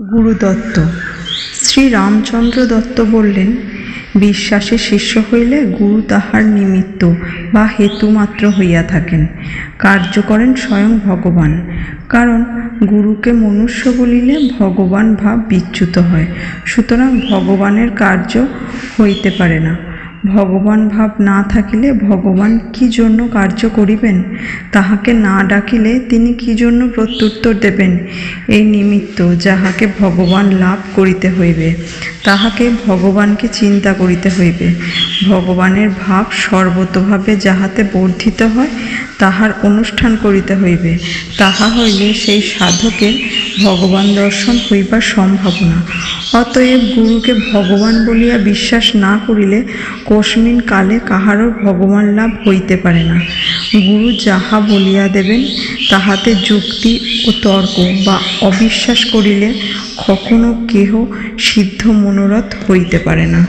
গুরুদত্ত। শ্রী রামচন্দ্র দত্ত বললেন, বিশ্বাসে শিষ্য হইলে গুরু তাহার নিমিত্ত বা হেতুমাত্র হইয়া থাকেন। কার্য করেন স্বয়ং ভগবান। কারণ গুরুকে মনুষ্য বলিলে ভগবান ভাব বিচ্যুত হয়। সুতরাং ভগবানের কার্য হইতে পারে না। ভগবান ভাব না থাকিলে ভগবান কি জন্য কার্য করিবেন? তাহাকে না ডাকিলে তিনি কি জন্য প্রত্যুত্তর দেবেন? এই নিমিত্ত যাহাকে ভগবান লাভ করিতে হইবে তাহাকে ভগবানকে চিন্তা করিতে হইবে। ভগবানের ভাব সর্বতভাবে যাহাতে বর্ধিত হয়, তাহার অনুষ্ঠান করিতে হইবে। তাহা হইলে সেই সাধকের ভগবান দর্শন হইবার সম্ভাবনা। অতএব গুরুকে ভগবান বলিয়া বিশ্বাস না করিলে কস্মিন কালে কাহারও ভগবান লাভ হইতে পারে না। গুরু যাহা বলিয়া দেবেন, তাহাতে যুক্তি ও তর্ক বা অবিশ্বাস করিলে কখনো কেহ সিদ্ধ মনোরথ হইতে পারে না।